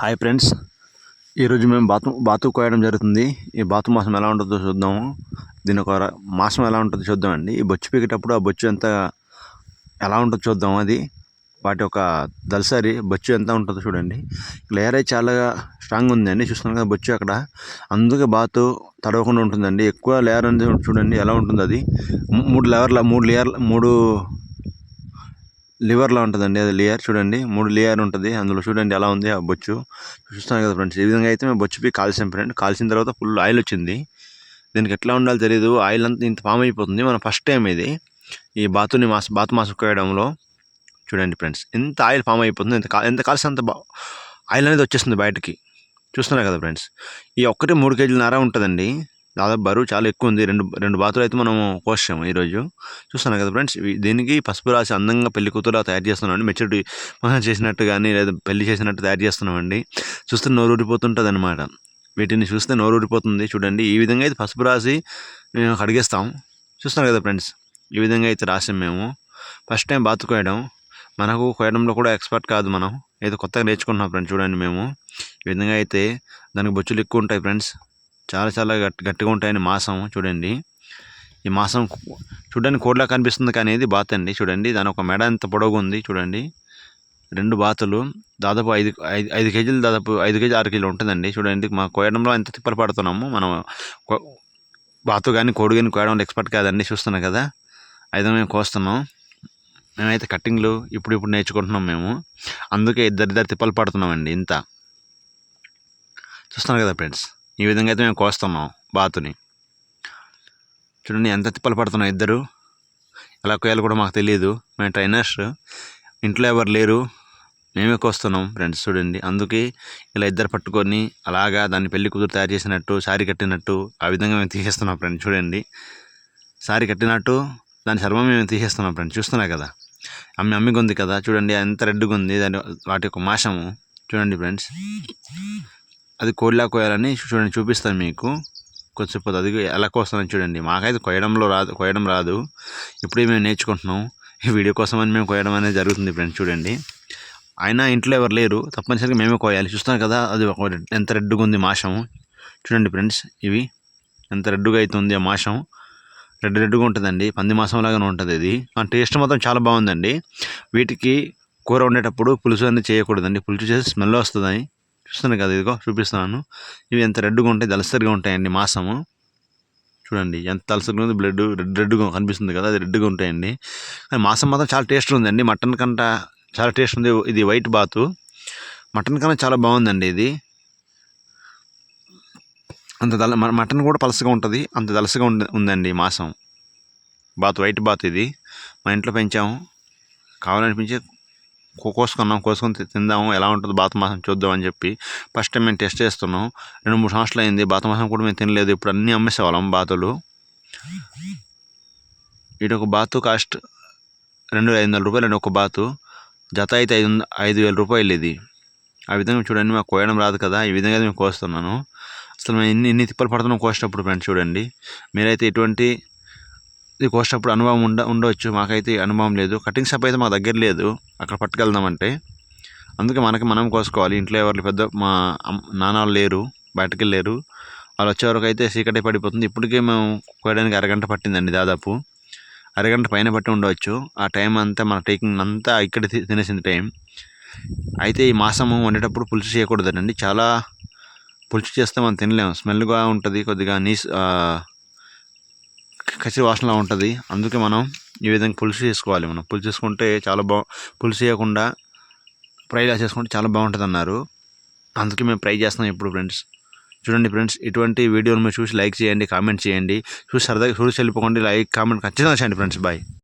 Hi friends ఈరోజు మేము బాతు బాతు కోయడం జరుగుతుంది. ఈ బాతు మాసం ఎలా ఉంటుందో చూద్దాము. దీని ఒక మాసం ఎలా ఉంటుందో చూద్దామండి. ఈ బొచ్చు పీకేటప్పుడు ఆ బొచ్చు ఎంత ఎలా ఉంటుందో చూద్దాం అది. వాటి యొక్క దలసరి బొచ్చు ఎంత ఉంటుందో చూడండి. లేయర్ అయితే చాలా స్ట్రాంగ్ ఉందండి. చూస్తున్నాం కదా బొచ్చు అక్కడ. అందుకే బాతు తడవకుండా ఉంటుందండి. ఎక్కువ లేయర్ అనేది చూడండి ఎలా ఉంటుంది అది. మూడు లేయర్ల మూడు లేయర్ మూడు లివర్లా ఉంటుందండి. అది లేయర్ చూడండి. మూడు లేయర్ ఉంటుంది. అందులో చూడండి ఎలా ఉంది ఆ బొచ్చు. చూస్తున్నాను కదా ఫ్రెండ్స్. ఈ విధంగా అయితే మేము బొచ్చు పీ కాల్చాం ఫ్రెండ్. కాల్చిన తర్వాత ఫుల్ ఆయిల్ వచ్చింది. దీనికి ఎట్లా ఉండాలో తెలియదు ఆయిల్ అంతా ఇంత ఫామ్ అయిపోతుంది. మన ఫస్ట్ టైం ఇది. ఈ బాతుని మాస్ బాతు మాస్ కోయడంలో చూడండి ఫ్రెండ్స్. ఎంత ఆయిల్ ఫామ్ అయిపోతుంది. ఎంత కా- ఎంత కాల్సి అంత బా ఆయిల్ అనేది వచ్చేస్తుంది బయటకి. చూస్తున్నారు కదా ఫ్రెండ్స్. ఈ ఒక్కటి మూడు కేజీల నర ఉంటుందండి. దాదాపు బరువు చాలా ఎక్కువ ఉంది రెండు రెండు బాతులు అయితే మనం కోసాము ఈరోజు. చూస్తున్నారు కదా ఫ్రెండ్స్ దీనికి పసుపు రాసి అందంగా పెళ్ళి కూతురు తయారు చేస్తున్నామండి. మెచ్యూరిటీ చేసినట్టు కానీ లేదా పెళ్ళి చేసినట్టు తయారు చేస్తున్నామండి. చూస్తే నోరు ఊరిపోతుంటుంది అనమాట వీటిని చూస్తే నోరు ఊరిపోతుంది. చూడండి ఈ విధంగా అయితే పసుపు రాసి మేము కడిగేస్తాం. చూస్తున్నాం కదా ఫ్రెండ్స్ ఈ విధంగా అయితే రాసాం మేము. ఫస్ట్ టైం బాతు కోయడం. మనకు కోయడంలో కూడా ఎక్స్పర్ట్ కాదు మనం. ఏదో కొత్తగా నేర్చుకుంటున్నాం ఫ్రెండ్స్ చూడండి మేము. ఈ విధంగా అయితే దానికి బొచ్చులు ఎక్కువ ఉంటాయి ఫ్రెండ్స్. చాలా చాలా గట్టి గట్టిగా ఉంటాయని మాసం చూడండి. ఈ మాసం చూడండి కోడ్లా కనిపిస్తుంది కానీ ఇది బాత్ అండి. చూడండి దాని ఒక మెడ ఎంత పొడవు ఉంది చూడండి. రెండు బాతులు దాదాపు ఐదు ఐదు ఐదు కేజీలు దాదాపు ఐదు కేజీ ఆరు కేజీలు ఉంటుందండి. చూడండి మా కోయడంలో ఎంత తిప్పలు పడుతున్నాము మనం బాతు కానీ కోడి కానీ కోయడంలో ఎక్స్పర్ట్ కాదండి చూస్తున్నాం కదా. అయితే మేము కోస్తున్నాం. మేమైతే కట్టింగ్లు ఇప్పుడు ఇప్పుడు నేర్చుకుంటున్నాం మేము. అందుకే ఇద్దరిద్దరు తిప్పలు పడుతున్నామండి ఇంత. చూస్తున్నారు కదా ఫ్రెండ్స్. ఈ విధంగా అయితే మేము కోస్తున్నాం బాతుని. చూడండి ఎంత తిప్పలు పడుతున్నాం ఇద్దరు. ఎలా కోయాలో కూడా మాకు తెలియదు మేము ట్రైనర్స్. ఇంట్లో ఎవరు లేరు. మేమే కోస్తున్నాం ఫ్రెండ్స్ చూడండి. అందుకే ఇలా ఇద్దరు పట్టుకొని అలాగా దాన్ని పెళ్ళి కూతురు తయారు చేసినట్టు సారీ కట్టినట్టు ఆ విధంగా మేము తీసేస్తున్నాం ఫ్రెండ్స్ చూడండి. సారీ కట్టినట్టు దాని చర్మం మేము తీసేస్తున్నాం ఫ్రెండ్స్. చూస్తున్నా కదా? అమ్మి అమ్మిగా ఉంది కదా? చూడండి ఎంత రెడ్గా ఉంది. దాని వాటి యొక్క మాసము చూడండి ఫ్రెండ్స్. అది కోడిలా కోయాలని చూడండి చూపిస్తాను మీకు. కొద్దిసేపు అది ఎలా కోస్తానని చూడండి. మాకైతే కోయడంలో రాదు కోయడం రాదు. ఇప్పుడే మేము నేర్చుకుంటున్నాం. ఈ వీడియో కోసం అని మేము కోయడం అనేది జరుగుతుంది ఫ్రెండ్స్ చూడండి. అయినా ఇంట్లో ఎవరు లేరు. తప్పనిసరిగా మేమే కోయాలి చూస్తాను కదా అది ఒక ఎంత రెడ్డుగా ఉంది మాషము చూడండి ఫ్రెండ్స్ ఇవి ఎంత రెడ్డుగా అవుతుంది ఆ మాషం. రెడ్ రెడ్గా ఉంటుందండి. పంది మాసం లాగానే ఉంటుంది ఇది. ఆ టేస్ట్ మాత్రం చాలా బాగుందండి. వీటికి కూర వండేటప్పుడు పులుసు అనేది చేయకూడదండి. పులుసు చేసి స్మెల్ వస్తుందని. చూస్తున్నాను కదా ఇదిగో చూపిస్తున్నాను. ఇవి ఎంత రెడ్గా ఉంటాయి దలసరిగా ఉంటాయండి మాసము. చూడండి ఎంత తలసరిగా ఉంది బ్లడ్ రెడ్ రెడ్గా కనిపిస్తుంది కదా అది రెడ్గా ఉంటాయండి. కానీ మాసం మాత్రం చాలా టేస్ట్ ఉందండి. మటన్ కంట చాలా టేస్ట్ ఉంది. ఇది వైట్ బాతు. మటన్ కన్నా చాలా బాగుందండి ఇది. అంత దల మ- మటన్ కూడా పలసగా ఉంటుంది. అంత దలసగా ఉంది ఉందండి మాసం. బాత్ వైట్ బాత్ ఇది. మా ఇంట్లో పెంచాము. కావాలనిపించే కోసుకున్నాం కోసుకొని తిందాము ఎలా ఉంటుందో బాత మాసం చూద్దాం అని చెప్పి ఫస్ట్ టైం మేము టెస్ట్ చేస్తున్నాం. రెండు మూడు సంవత్సరాలు అయింది బాత మాసం కూడా మేము తినలేదు. ఇప్పుడు అన్నీ అమ్మేసేవాళ్ళం బాతులు. ఇటు ఒక బాతు కాస్ట్ రెండు వేల ఐదు వందల రూపాయలు అండి ఒక బాతు జత అయితే ఐదు ఐదు వేల రూపాయలు ఇది. ఆ విధంగా చూడండి మాకు కోయడం రాదు కదా ఈ విధంగా మేము కోస్తున్నాను. అసలు మేము ఇన్ని ఇన్ని తిప్పలు పడుతున్నాం కోసేటప్పుడు ఫ్రెండ్స్ చూడండి. మీరైతే ఇటువంటి ఇది కోసేటప్పుడు అనుభవం ఉండ ఉండవచ్చు. మాకైతే అనుభవం లేదు. కటింగ్ షాప్ అయితే మా దగ్గర లేదు. అక్కడ పట్టుకెళ్దామంటే. అందుకే మనకి మనం కోసుకోవాలి. ఇంట్లో ఎవరు పెద్ద మా నాన్న వాళ్ళు లేరు. బయటకు వెళ్ళారు వాళ్ళు వచ్చే వరకు అయితే చీకటే పడిపోతుంది. ఇప్పటికే మేము కోయడానికి అరగంట పట్టిందండి దాదాపు. అరగంట పైన పట్టి ఉండవచ్చు. ఆ టైం అంతా మన టేకింగ్ అంతా ఇక్కడ తి- తినేసింది టైం. అయితే ఈ మాసము వండేటప్పుడు పులుసు చేయకూడదండి చాలా పులుసు చేస్తే మనం తినలేము స్మెల్గా ఉంటుంది. కొద్దిగా నీస్ కసి వాసనలా ఉంటుంది. అందుకే మనం ఈ విధంగా పులుసు చేసుకోవాలి మనం. పులుసు చేసుకుంటే చాలా బా పులుసు చేయకుండా ఫ్రైలా చేసుకుంటే చాలా బాగుంటుంది అన్నారు అందుకే మేము ఫ్రై చేస్తున్నాం ఇప్పుడు ఫ్రెండ్స్. చూడండి ఫ్రెండ్స్ ఇటువంటి వీడియోలు మీరు చూసి లైక్ చేయండి కామెంట్ చేయండి. చూసి సరదాగా చూసి వెళ్ళిపోకండి. లైక్ కామెంట్ ఖచ్చితంగా చేయండి ఫ్రెండ్స్. బాయ్.